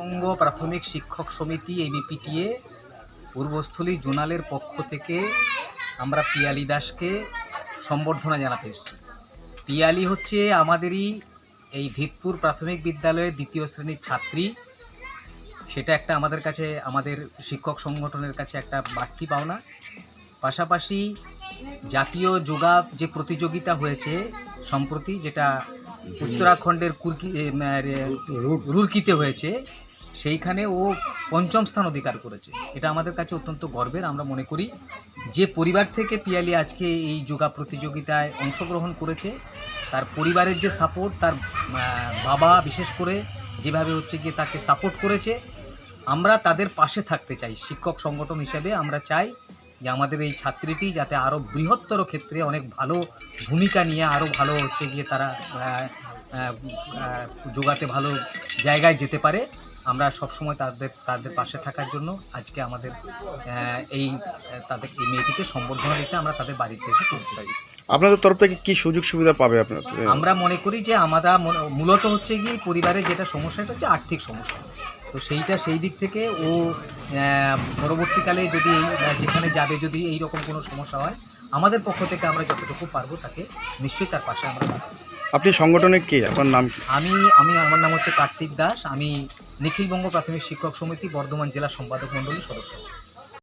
বঙ্গ প্রাথমিক শিক্ষক সমিতি এবিপিটিএ পূর্বস্থলী জোনালের পক্ষ থেকে আমরা পিয়ালি দাসকে সম্বর্ধনা জানাতে এসেছি। পিয়ালি হচ্ছে আমাদেরই এই ভিতপুর প্রাথমিক বিদ্যালয়ের দ্বিতীয় শ্রেণির ছাত্রী। সেটা একটা আমাদের কাছে আমাদের শিক্ষক সংগঠনের কাছে একটা বাড়তি পাওনা। পাশাপাশি জাতীয় যোগা যে প্রতিযোগিতা হয়েছে সম্প্রতি যেটা উত্তরাখণ্ডের কুর্কি রুরকিতে হয়েছে সেইখানে ও পঞ্চম স্থান অধিকার করেছে। এটা আমাদের কাছে অত্যন্ত গর্বের। আমরা মনে করি যে পরিবার থেকে পিয়ালি আজকে এই যোগা প্রতিযোগিতায় অংশগ্রহণ করেছে। তার পরিবারের যে সাপোর্ট তার বাবা বিশেষ করে যেভাবে হচ্ছে গিয়ে তাকে সাপোর্ট করেছে, আমরা তাদের পাশে থাকতে চাই। শিক্ষক সংগঠন হিসেবে আমরা চাই যে আমাদের এই ছাত্রীটি যাতে আরও বৃহত্তর ক্ষেত্রে অনেক ভালো ভূমিকা নিয়ে আরও ভালো হচ্ছে গিয়ে তারা যোগাতে ভালো জায়গায় যেতে পারে। আমরা সবসময় তাদের তাদের পাশে থাকার জন্য আজকে আমাদের এই তাদের এই মেয়েটিকে সম্বর্ধনা দিতে আমরা তাদের বাড়িতে এসে পৌঁছে থাকি আপনাদের তরফ থেকে কি সুযোগ সুবিধা পাবে আপনার আমরা মনে করি যে আমরা মূলত হচ্ছে কি পরিবারের যেটা সমস্যা এটা হচ্ছে আর্থিক সমস্যা। তো সেইটা সেই দিক থেকে ও পরবর্তীকালে যদি যেখানে যাবে যদি এই রকম কোনো সমস্যা হয় আমাদের পক্ষ থেকে আমরা যতটুকু পারব তাকে নিশ্চয়ই তার পাশে আমরা। আপনি সংগঠনের কে? আপনার নাম আমি আমি, আমার নাম হচ্ছে কার্তিক দাস। আমি নিখিলবঙ্গ প্রাথমিক শিক্ষক সমিতি, বর্ধমান জেলা সম্পাদক মণ্ডলীর সদস্য।